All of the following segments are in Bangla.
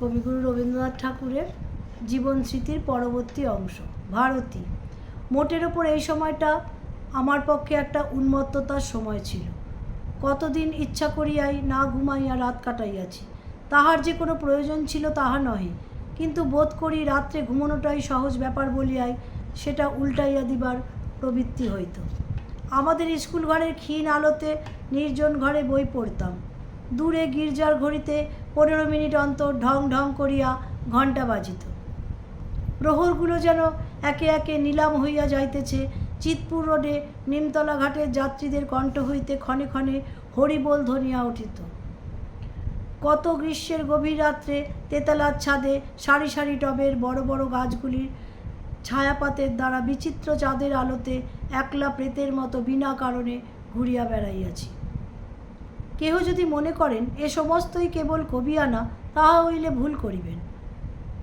কবিগুরু রবীন্দ্রনাথ ঠাকুরের জীবন স্মৃতির পরবর্তী অংশ, ভারতী। মোটের ওপর এই সময়টা আমার পক্ষে একটা উন্মত্ততার সময় ছিল। কতদিন ইচ্ছা করিয়াই না ঘুমাইয়া রাত কাটাইয়াছি, তাহার যে কোনো প্রয়োজন ছিল তাহা নহে। কিন্তু বোধ করি রাত্রে ঘুমানোটাই সহজ ব্যাপার বলিয়াই সেটা উল্টাইয়া দিবার প্রবৃত্তি হইত। আমাদের স্কুল ঘরের ক্ষীণ আলোতে নির্জন ঘরে বই পড়তাম। দূরে গির্জার ঘড়িতে পনেরো মিনিট অন্তর ঢং ঢং করিয়া ঘণ্টা বাজিত। প্রহরগুলো যেন একে একে নিলাম হইয়া যাইতেছে, চিতপুর রোডে নিমতলা ঘাটের যাত্রীদের কণ্ঠ হইতে ক্ষণে ক্ষণে হরিবোল ধ্বনিয়া উঠিত। কত গ্রীষ্মের গভীর রাত্রে তেতালার ছাদে সারি সারি টবের বড় বড় গাছগুলির ছায়াপাতের দ্বারা বিচিত্র চাঁদের আলোতে একলা প্রেতের মতো বিনা কারণে ঘুরিয়া বেড়াইয়াছি। কেহ যদি মনে করেন, এ সমস্তই কেবল কবিয়ানা, তাহা হইলে ভুল করিবেন।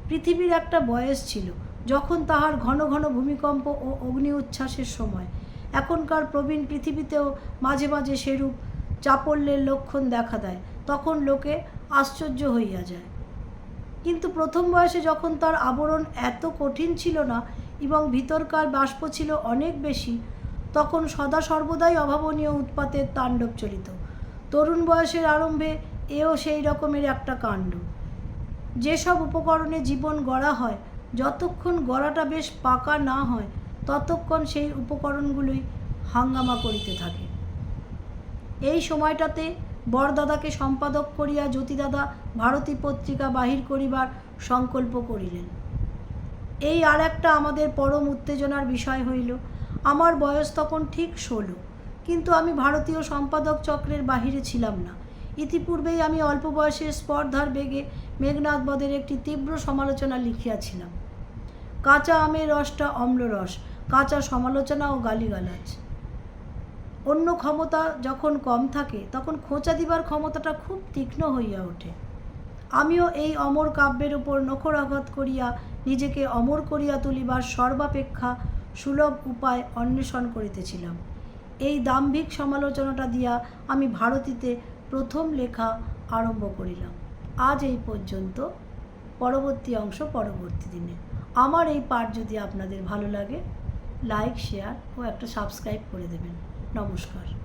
পৃথিবীর একটা বয়স ছিল, যখন তাহার ঘন ঘন ভূমিকম্প ও অগ্নি উচ্ছ্বাসের সময়। এখনকার প্রবীণ পৃথিবীতেও মাঝে মাঝে সেরূপ চাপল্যের লক্ষণ দেখা দেয়, তখন লোকে আশ্চর্য হইয়া যায়। কিন্তু প্রথম বয়সে যখন তার আবরণ এত কঠিন ছিল না এবং ভিতরকার বাষ্প ছিল অনেক বেশি, তখন সদা সর্বদাই অভাবনীয় উৎপাতের তাণ্ডব চলিত। তরুণ বয়সের আরম্ভে এও সেই রকমের একটা কাণ্ড। যেসব উপকরণে জীবন গড়া হয়, যতক্ষণ গড়াটা বেশ পাকা না হয়, ততক্ষণ সেই উপকরণগুলোই হাঙ্গামা করিতে থাকে। এই সময়টাতে বরদাদাকে সম্পাদক করিয়া জ্যোতিদাদা ভারতী পত্রিকা বাহির করিবার সংকল্প করিলেন। এই আর একটা আমাদের পরম উত্তেজনার বিষয় হইল, আমার বয়স তখন ঠিক ষোলো। কিন্তু আমি ভারতীয় সম্পাদক চক্রের বাহিরে ছিলাম না। ইতিপূর্বেই আমি অল্প বয়সে স্পর্ধার বেগে মেঘনাথ বদের একটি তীব্র সমালোচনা লিখিয়াছিলাম। কাঁচা আমের রসটা অম্লরস কাঁচা সমালোচনা ও গালিগালাজ। অন্য ক্ষমতা যখন কম থাকে, তখন খোঁচা দিবার ক্ষমতাটা খুব তীক্ষ্ণ হইয়া ওঠে। আমিও এই অমর কাব্যের উপর নখর আঘাত করিয়া নিজেকে অমর করিয়া তুলিবার সর্বাপেক্ষা সুলভ উপায় অন্বেষণ করিতেছিলাম। এই দাম্ভিক সমালোচনাটা দিয়া আমি ভারতীতে প্রথম লেখা আরম্ভ করিলাম। আজ এই পর্যন্ত। পরবর্তী অংশ পরবর্তী দিনে। আমার এই পাঠ যদি আপনাদের ভালো লাগে লাইক শেয়ার ও একটা সাবস্ক্রাইব করে দেবেন। নমস্কার।